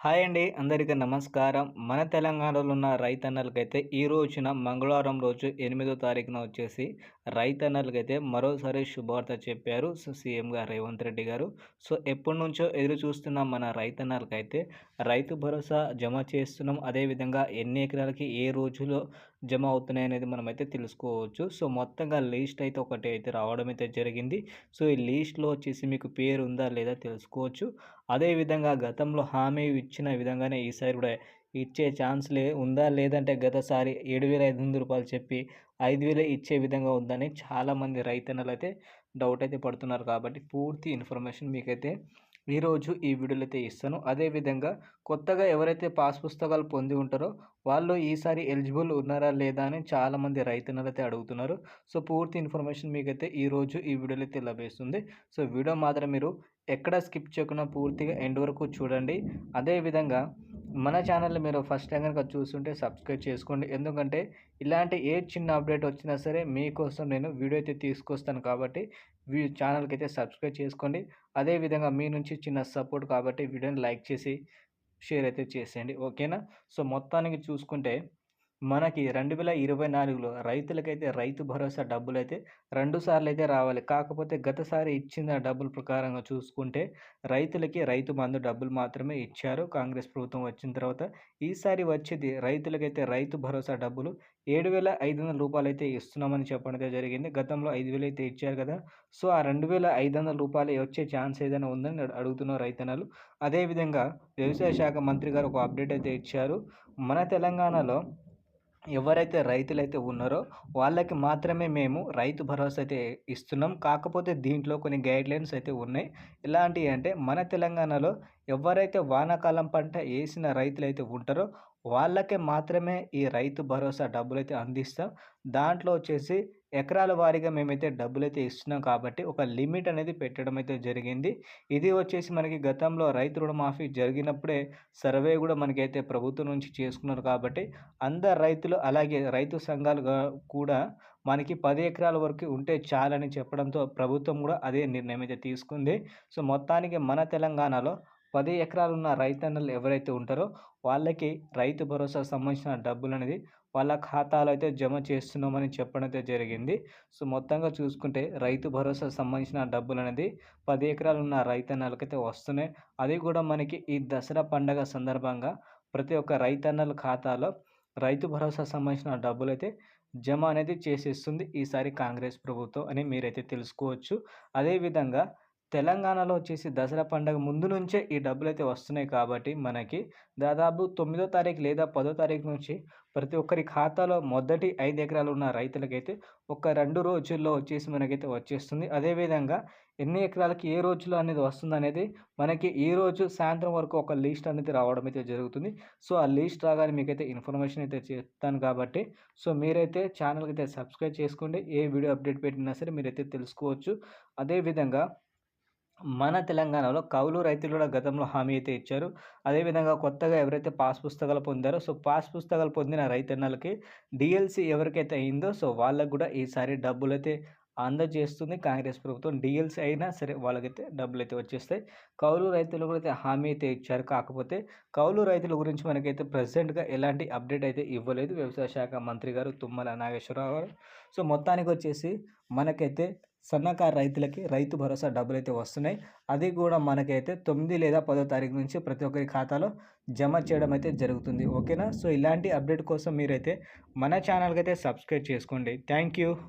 Hi అండి అందరికీ నమస్కారం. మన తెలంగాణలో ఉన్న రైతన్నలకైతే ఈ రోజున మంగళవారం రోజు ఎనిమిదో తారీఖున వచ్చేసి రైతన్నలకైతే మరోసారి శుభవార్త చెప్పారు సో సీఎం గారు రేవంత్ రెడ్డి గారు. సో ఎప్పటి నుంచో ఎదురు చూస్తున్న మన రైతన్నలకైతే రైతు భరోసా జమ చేస్తున్నాం. అదేవిధంగా ఎన్ని ఎకరాలకి ఏ రోజులో జమ అవుతున్నాయి అనేది మనమైతే తెలుసుకోవచ్చు. సో మొత్తంగా లీస్ట్ అయితే ఒకటి అయితే రావడం అయితే జరిగింది. సో ఈ లీస్ట్లో వచ్చేసి మీకు పేరు ఉందా లేదా తెలుసుకోవచ్చు. అదేవిధంగా గతంలో హామీ ఇచ్చిన విధంగానే ఈసారి కూడా ఇచ్చే ఛాన్స్ లే ఉందా లేదంటే గతసారి ఏడు వేల ఐదు వందల రూపాయలు చెప్పి ఐదు వేలే ఇచ్చే విధంగా ఉందని చాలామంది రైతన్నలు అయితే డౌట్ అయితే పడుతున్నారు. కాబట్టి పూర్తి ఇన్ఫర్మేషన్ మీకైతే ఈరోజు ఈ వీడియోలో అయితే ఇస్తాను అదేవిధంగా కొత్తగా ఎవరైతే పాస్ పుస్తకాలు పొంది ఉంటారో వాళ్ళు ఈసారి ఎలిజిబుల్ ఉన్నారా లేదా అని చాలామంది రైతన్నలు అయితే అడుగుతున్నారు. సో పూర్తి ఇన్ఫర్మేషన్ మీకైతే ఈరోజు ఈ వీడియోలో అయితే లభిస్తుంది. సో వీడియో మాత్రం మీరు ఎక్కడ స్కిప్ చేయకుండా పూర్తిగా ఎండ్ వరకు చూడండి. అదేవిధంగా మన ఛానల్ మీరు ఫస్ట్ టైం కనుక చూస్తుంటే సబ్స్క్రైబ్ చేసుకోండి. ఎందుకంటే ఇలాంటి ఏ చిన్న అప్డేట్ వచ్చినా సరే మీకోసం నేను వీడియో అయితే తీసుకొస్తాను కాబట్టి వీ ఛానల్కి అయితే సబ్స్క్రైబ్ చేసుకోండి. అదేవిధంగా మీ నుంచి చిన్న సపోర్ట్ కాబట్టి వీడియోని లైక్ చేసి షేర్ అయితే చేసేయండి. ఓకేనా? సో మొత్తానికి చూసుకుంటే మనకి రెండు వేల ఇరవై నాలుగులో రైతులకైతే రైతు భరోసా డబ్బులు అయితే రెండు సార్లు అయితే రావాలి. కాకపోతే గతసారి ఇచ్చిన డబ్బుల ప్రకారంగా చూసుకుంటే రైతులకి రైతు మందు డబ్బులు మాత్రమే ఇచ్చారు. కాంగ్రెస్ ప్రభుత్వం వచ్చిన తర్వాత ఈసారి వచ్చేది రైతులకైతే రైతు భరోసా డబ్బులు ఏడు వేల ఐదు వందల రూపాయలు అయితే ఇస్తున్నామని చెప్పడం జరిగింది. గతంలో ఐదు వేలు అయితే ఇచ్చారు కదా! సో ఆ రెండు వేల ఐదు వందల రూపాయలు వచ్చే ఛాన్స్ ఏదైనా ఉందని అడుగుతున్నారు రైతన్నలు అదేవిధంగా వ్యవసాయ శాఖ మంత్రి గారు ఒక అప్డేట్ అయితే ఇచ్చారు. మన తెలంగాణలో ఎవరైతే రైతులైతే ఉన్నారో వాళ్ళకి మాత్రమే మేము రైతు భరోసా అయితే ఇస్తున్నాం. కాకపోతే దీంట్లో కొన్ని గైడ్లైన్స్ అయితే ఉన్నాయి. ఎలాంటివి అంటే మన తెలంగాణలో ఎవరైతే వానాకాలం పంట వేసిన రైతులు అయితే ఉంటారో వాళ్ళకే మాత్రమే ఈ రైతు భరోసా డబ్బులైతే అందిస్తాం. దాంట్లో వచ్చేసి ఎకరాల వారీగా మేమైతే డబ్బులైతే ఇస్తున్నాం కాబట్టి ఒక లిమిట్ అనేది పెట్టడం అయితే జరిగింది. ఇది వచ్చేసి మనకి గతంలో రైతు రుణమాఫీ జరిగినప్పుడే సర్వే కూడా మనకైతే ప్రభుత్వం నుంచి చేసుకున్నారు కాబట్టి అందరు రైతులు అలాగే రైతు సంఘాలు కూడా మనకి పది ఎకరాల వరకు ఉంటే చాలని చెప్పడంతో ప్రభుత్వం కూడా అదే నిర్ణయం అయితే తీసుకుంది. సో మొత్తానికి మన తెలంగాణలో పది ఎకరాలున్న రైతన్నలు ఎవరైతే ఉంటారో వాళ్ళకి రైతు భరోసా సంబంధించిన డబ్బులు అనేది వాళ్ళ ఖాతాలో అయితే జమ చేస్తున్నామని చెప్పడం అయితే జరిగింది. సో మొత్తంగా చూసుకుంటే రైతు భరోసా సంబంధించిన డబ్బులు అనేది పది ఎకరాలు ఉన్న రైతన్నలకైతే వస్తున్నాయి. అది కూడా మనకి ఈ దసరా పండగ సందర్భంగా ప్రతి ఒక్క రైతన్నల ఖాతాలో రైతు భరోసా సంబంధించిన డబ్బులు అయితే జమ అనేది చేసేస్తుంది ఈసారి కాంగ్రెస్ ప్రభుత్వం అని మీరైతే తెలుసుకోవచ్చు. అదేవిధంగా తెలంగాణలో వచ్చేసి దసరా పండగ ముందు నుంచే ఈ డబ్బులు అయితే వస్తున్నాయి కాబట్టి మనకి దాదాపు తొమ్మిదో తారీఖు లేదా పదో తారీఖు నుంచి ప్రతి ఒక్కరి ఖాతాలో మొదటి ఐదు ఎకరాలు ఉన్న రైతులకైతే ఒక రెండు రోజుల్లో వచ్చేసి మనకైతే వచ్చేస్తుంది. అదేవిధంగా ఎన్ని ఎకరాలకి ఏ రోజులో అనేది వస్తుంది అనేది మనకి ఈ రోజు సాయంత్రం వరకు ఒక లిస్ట్ అనేది రావడం అయితే జరుగుతుంది. సో ఆ లిస్ట్ రాగానే మీకైతే ఇన్ఫర్మేషన్ అయితే చెప్తాను కాబట్టి సో మీరైతే ఛానల్కి అయితే సబ్స్క్రైబ్ చేసుకోండి. ఏ వీడియో అప్డేట్ పెట్టినా సరే మీరైతే తెలుసుకోవచ్చు. అదేవిధంగా మన తెలంగాణలో కౌలు రైతులు కూడా గతంలో హామీ అయితే ఇచ్చారు. అదేవిధంగా కొత్తగా ఎవరైతే పాస్ పుస్తకాలు పొందారో సో పాస్ పుస్తకాలు పొందిన రైతన్నలకి డిఎల్సి ఎవరికైతే అయిందో సో వాళ్ళకు కూడా ఈసారి డబ్బులు అయితే అందజేస్తుంది కాంగ్రెస్ ప్రభుత్వం. డీఎల్సీ అయినా సరే వాళ్ళకైతే డబ్బులు అయితే వచ్చేస్తాయి. కౌలు రైతులు కూడా అయితే హామీ అయితే ఇచ్చారు. కాకపోతే కౌలు రైతుల గురించి మనకైతే ప్రజెంట్గా ఎలాంటి అప్డేట్ అయితే ఇవ్వలేదు. వ్యవసాయ శాఖ మంత్రి గారు తుమ్మల నాగేశ్వరరావు గారు. సో మొత్తానికి వచ్చేసి మనకైతే సన్నకారు రైతులకి రైతు భరోసా డబ్బులు అయితే వస్తున్నాయి. అది కూడా మనకైతే తొమ్మిది లేదా పదో తారీఖు నుంచి ప్రతి ఒక్కరి ఖాతాలో జమ చేయడం అయితే జరుగుతుంది. ఓకేనా? సో ఇలాంటి అప్డేట్ కోసం మీరైతే మన ఛానల్కి అయితే సబ్స్క్రైబ్ చేసుకోండి. Thank you.